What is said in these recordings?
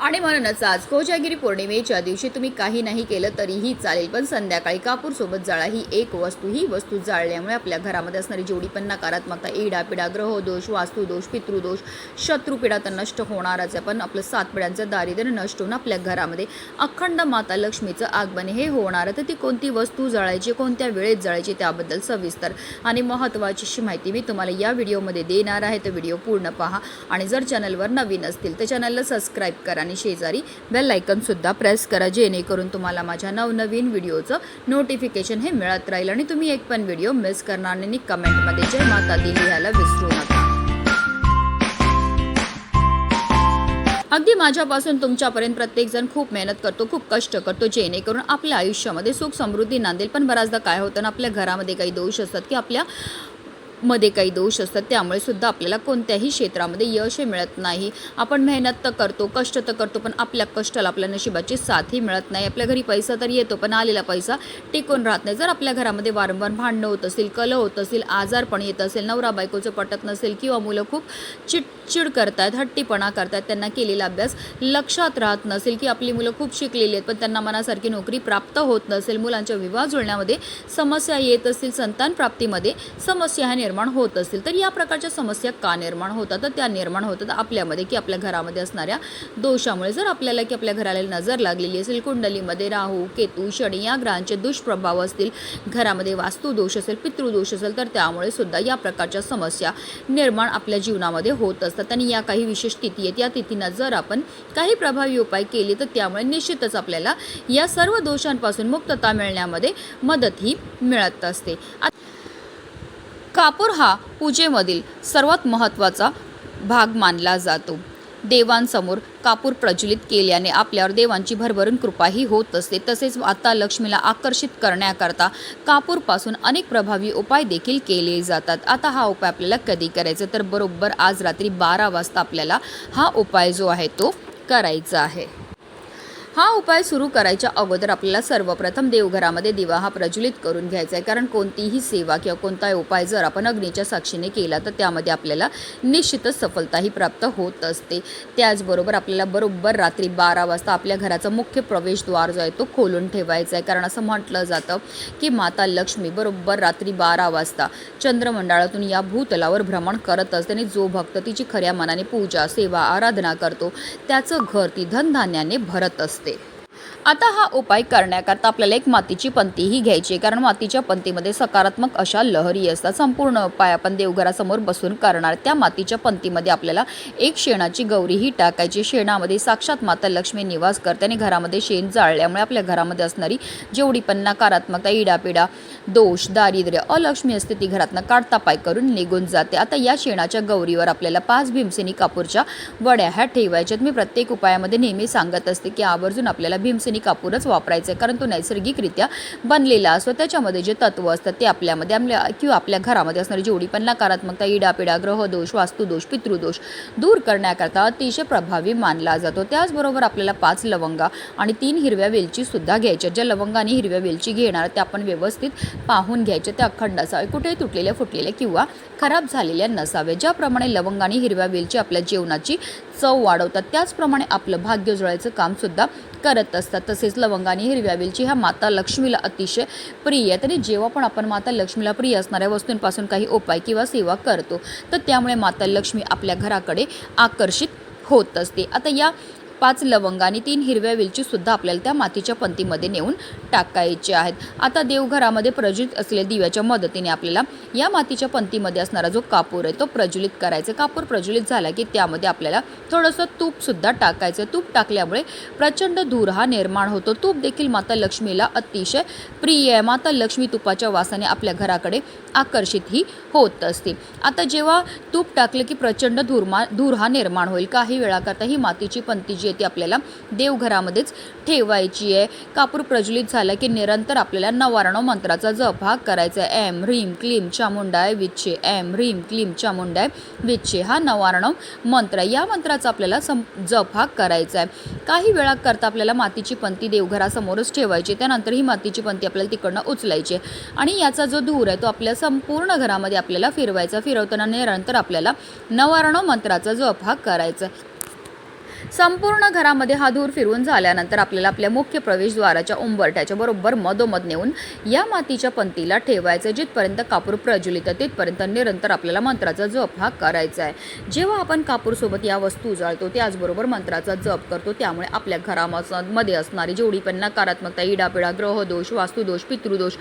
आणि म्हणूनच आज कोजागिरी पौर्णिमेच्या दिवशी तुम्ही काही नाही केलं तरीही चालेल पण संध्याकाळी कापूरसोबत जाळा ही एक वस्तू ही वस्तू जाळल्यामुळे आपल्या घरामध्ये असणारी जेवढी पण नकारात्मकता इडापिडा ग्रहदोष वास्तुदोष पितृदोष शत्रुपिडा तर नष्ट होणारच आहे पण आपलं सात पिढ्यांचं दारिद्र्य नष्ट होऊन आपल्या घरामध्ये अखंड माता लक्ष्मीचं आगमन हे होणार तर ती कोणती वस्तू जाळायची कोणत्या वेळेत जाळायची त्याबद्दल सविस्तर आणि महत्त्वाचीशी माहिती मी तुम्हाला या व्हिडिओमध्ये देणार आहे. तर व्हिडिओ पूर्ण पहा आणि जर चॅनलवर नवीन असतील तर चॅनलला सबस्क्राईब करा. आणि शेजारी बेल आयकनसुद्धा प्रेस करा जेणेकरून तुम्हाला माझ्या नवनवीन व्हिडिओचं नोटिफिकेशन हे मिळत राहील. आणि तुम्ही एक पण व्हिडिओ मिस करणार नाही. कमेंटमध्ये जय माता दी लिहायला विसरू नका. अगदी माझ्यापासून तुमच्यापर्यंत प्रत्येकजण खूप मेहनत करतो खूप कष्ट करतो जेणेकरून आपल्या आयुष्यामध्ये सुख समृद्धी नांदेल. पण बऱ्याचदा काय होतं ना आपल्या घरामध्ये काही दोष असतात की आपल्या मध्ये काही दोष असतात त्यामुळे सुद्धा आपल्याला कोणत्याही क्षेत्रामध्ये यश हे मिळत नाही. आपण मेहनत तर करतो कष्ट तर करतो पण आपल्या कष्टाला आपल्या नशिबाची साथही मिळत नाही. आपल्या घरी पैसा तर येतो पण आलेला पैसा टिकून राहत नाही. जर आपल्या घरामध्ये वारंवार भांडणं होत असेल कल होत असेल आजारपण येत असेल नवरा बायकोचं पटत नसेल किंवा मुलं खूप चिडचिड करतायत हट्टीपणा करतायत त्यांना केलेला अभ्यास लक्षात राहत नसेल की आपली मुलं खूप शिकलेली आहेत पण त्यांना मनासारखी नोकरी प्राप्त होत नसेल मुलांच्या विवाह जुळण्यामध्ये समस्या येत असतील संतान प्राप्तीमध्ये समस्या ह्या निर्माण होत असतील तर या प्रकारच्या समस्या का निर्माण होतात? तर त्या निर्माण होतात आपल्यामध्ये की आपल्या घरामध्ये असणाऱ्या दोषामुळे. जर आपल्याला की आपल्या घराला नजर लागलेली असेल कुंडलीमध्ये राहू केतू शनी या ग्रहांचे दुष्प्रभाव असतील घरामध्ये वास्तुदोष असेल पितृदोष असेल तर त्यामुळे सुद्धा या प्रकारच्या समस्या निर्माण आपल्या जीवनामध्ये होत असतात. आणि या काही विशेष तिथी आहेत. या तिथींना जर आपण काही प्रभावी उपाय केले तर त्यामुळे निश्चितच आपल्याला या सर्व दोषांपासून मुक्तता मिळण्यामध्ये मदतही मिळत असते. कापूर हा पूजेमधील सर्वात महत्त्वाचा भाग मानला जातो. देवांसमोर कापूर प्रज्वलित केल्याने आपल्यावर देवांची भरभरून कृपाही होत असते. तसेच आता लक्ष्मीला आकर्षित करण्याकरता कापूरपासून अनेक प्रभावी उपाय देखील केले जातात. आता हा उपाय आपल्याला कधी करायचा? तर बरोबर आज रात्री बारा वाजता आपल्याला हा उपाय जो आहे तो करायचा आहे. हा उपाय सुरू करायच्या अगोदर आपल्याला सर्वप्रथम देवघरामध्ये दिवा हा प्रज्वलित करून घ्यायचा आहे. कारण कोणतीही सेवा किंवा कोणताही उपाय जर आपण अग्नीच्या साक्षीने केला तर त्यामध्ये आपल्याला निश्चितच सफलताही प्राप्त होत असते. त्याचबरोबर आपल्याला बरोबर रात्री बारा वाजता आपल्या घराचा मुख्य प्रवेशद्वार जो आहे तो खोलून ठेवायचा आहे. कारण असं म्हटलं जातं की माता लक्ष्मी बरोबर रात्री बारा वाजता चंद्रमंडळातून या भूतलावर भ्रमण करत असते आणि जो भक्त तिची खऱ्या मनाने पूजा सेवा आराधना करतो त्याचं घर ती धनधान्याने भरत असते. आता हा उपाय करण्याकरता आपल्याला एक मातीची पंतीही घ्यायची कारण मातीच्या पंतीमध्ये सकारात्मक अशा लहरी असतात. संपूर्ण उपाय आपण देवघरासमोर बसून करणार. त्या मातीच्या पंतीमध्ये आपल्याला एक शेणाची गौरीही टाकायची. शेणामध्ये साक्षात माता लक्ष्मी निवास करते आणि घरामध्ये शेण जाळल्यामुळे आपल्या घरामध्ये असणारी जेवढी पण नकारात्मकता इडापिडा दोष दारिद्र्य अलक्ष्मी असते ती घरातनं काढता पाय करून निघून जाते. आता या शेणाच्या गौरीवर आपल्याला पाच भीमसेनी कापूरच्या वड्या ह्या ठेवायच्यात मी प्रत्येक उपायामध्ये नेहमी सांगत असते की आवर्जून आपल्याला भीमसेनी कापूरच वापरायचं आहे. कारण तो नैसर्गिकरित्या बनलेला असतो. त्याच्यामध्ये जे तत्व असतात ते आपल्यामध्ये आपल्या किंवा आपल्या घरामध्ये असणारी जेवढी पण नकारात्मकता इडापिडा ग्रहदोष वास्तुदोष पितृदोष दूर करण्याकरता अतिशय प्रभावी मानला जातो. त्याचबरोबर आपल्याला पाच लवंगा आणि तीन हिरव्या वेलची सुद्धा घ्यायच्या ज्या लवंगा आणि हिरव्या वेलची घेणार त्या आपण व्यवस्थित पाहून घ्यायचे ते अखंड असावे कुठेही तुटलेल्या फुटलेल्या किंवा खराब झालेल्या नसावे. ज्याप्रमाणे लवंग आणि हिरव्या वेलची आपल्या जेवणाची चव वाढवतात त्याचप्रमाणे आपलं भाग्य जुळायचं कामसुद्धा करत असतात. तसेच लवंग आणि हिरव्या वेलची ह्या माता लक्ष्मीला अतिशय प्रिय आहेत. आणि जेव्हा पण आपण माता लक्ष्मीला प्रिय असणाऱ्या वस्तूंपासून काही उपाय किंवा सेवा करतो तर त्यामुळे माता लक्ष्मी आपल्या घराकडे आकर्षित होत असते. आता या पाच लवंग आणि तीन हिरव्या वेलची सुद्धा आपल्याला त्या मातीच्या पंतीमध्ये नेऊन टाकायचे आहेत. आता देवघरामध्ये प्रज्वलित असलेल्या दिव्याच्या मदतीने आपल्याला या मातीच्या पंतीमध्ये असणारा जो कापूर आहे तो प्रज्वलित करायचा कापूर प्रज्वलित झाला की त्यामध्ये आपल्याला थोडंसं तूपसुद्धा टाकायचं तूप टाकल्यामुळे प्रचंड धूर हा निर्माण होतो. तूप देखील माता लक्ष्मीला अतिशय प्रिय आहे. माता लक्ष्मी तुपाच्या वासाने आपल्या घराकडे आकर्षित ही होत असते. आता जेव्हा तूप टाकलं की प्रचंड धूरमा धूर हा निर्माण होईल. काही वेळाकरता ही मातीची पंती जी आहे ती आपल्याला देवघरामध्येच ठेवायची आहे कापूर प्रज्वलित झाला की निरंतर आपल्याला नवारणव मंत्राचा जप हा करायचा आहे एम ह्रीम क्लीम चामुंडाय विच्छे एम ह्रीम क्लीम चामुंडाय विच्छे हा नवारणव मंत्र आहे. या मंत्राचा आपल्याला सं जप हा करायचा आहे काही वेळा करता आपल्याला मातीची पंती देवघरासमोरच ठेवायची त्यानंतर ही मातीची पंती आपल्याला तिकडनं उचलायची आहे. आणि याचा जो धूर आहे तो आपल्या संपूर्ण घरामध्ये आपल्याला फिरवायचा फिरवताना निरंतर आपल्याला नवारणव मंत्राचा जप हा करायचा आहे. संपूर्ण घरामध्ये हा धूर फिरवून झाल्यानंतर आपल्याला आपल्या मुख्य प्रवेशद्वाराच्या उंबरठ्याच्या बरोबर मधोमध नेऊन या मातीच्या पंतीला ठेवायचं जिथपर्यंत कापूर प्रज्वलित आहे तिथपर्यंत निरंतर आपल्याला मंत्राचा जप हा करायचा आहे. जेव्हा आपण कापूरसोबत या वस्तू उजाळतो त्याचबरोबर मंत्राचा जप करतो त्यामुळे आपल्या घरामध्ये असणारी जेवढी पण नकारात्मकता इडापिडा ग्रहदोष वास्तुदोष पितृदोष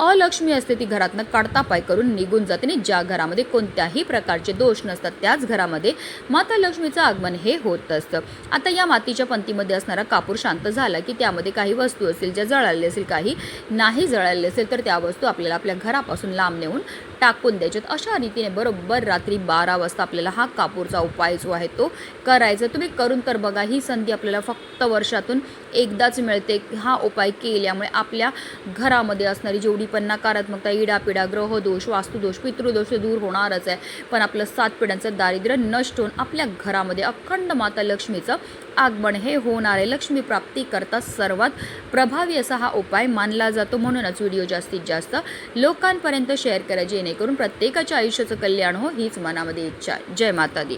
अलक्ष्मी असते ती घरातनं काढतापाय करून निघून जाते. आणि ज्या घरामध्ये कोणत्याही प्रकारचे दोष नसतात त्याच घरामध्ये माता लक्ष्मीचं आगमन हे होत असतं. आता या मातीच्या पंतीमध्ये असणारा कापूर शांत झाला की त्यामध्ये काही वस्तू असतील ज्या जळालेल्या असेल काही नाही जळालेले असेल तर त्या वस्तू आपल्याला आपल्या घरापासून लांब नेऊन टाकून द्यायचे अशा रीतीने बरोबर रात्री बारा वाजता आपल्याला हा कापूरचा उपाय जो आहे तो करायचा. तुम्ही करून तर बघा ही संधी आपल्याला फक्त वर्षातून एकदाच मिळते. हा उपाय केल्यामुळे आपल्या घरामध्ये असणारी जेवढी पण नकारात्मकता इडापिडा ग्रहदोष वास्तुदोष पितृदोष दूर होणारच आहे. पण आपलं सात पिढ्यांचं दारिद्र्य नष्ट होऊन आपल्या घरामध्ये अखंड माता लक्ष्मीचं आगमन हे होणारे लक्ष्मीप्राप्तीकरता लक्ष्मी सर्वात प्रभावी असा हा उपाय मानला जातो. म्हणूनच व्हिडिओ जास्तीत जास्त लोकांपर्यंत शेअर करा जेणेकरून प्रत्येकाच्या आयुष्याचं कल्याण हो हीच मनामध्ये इच्छा. आहे जय माता दी.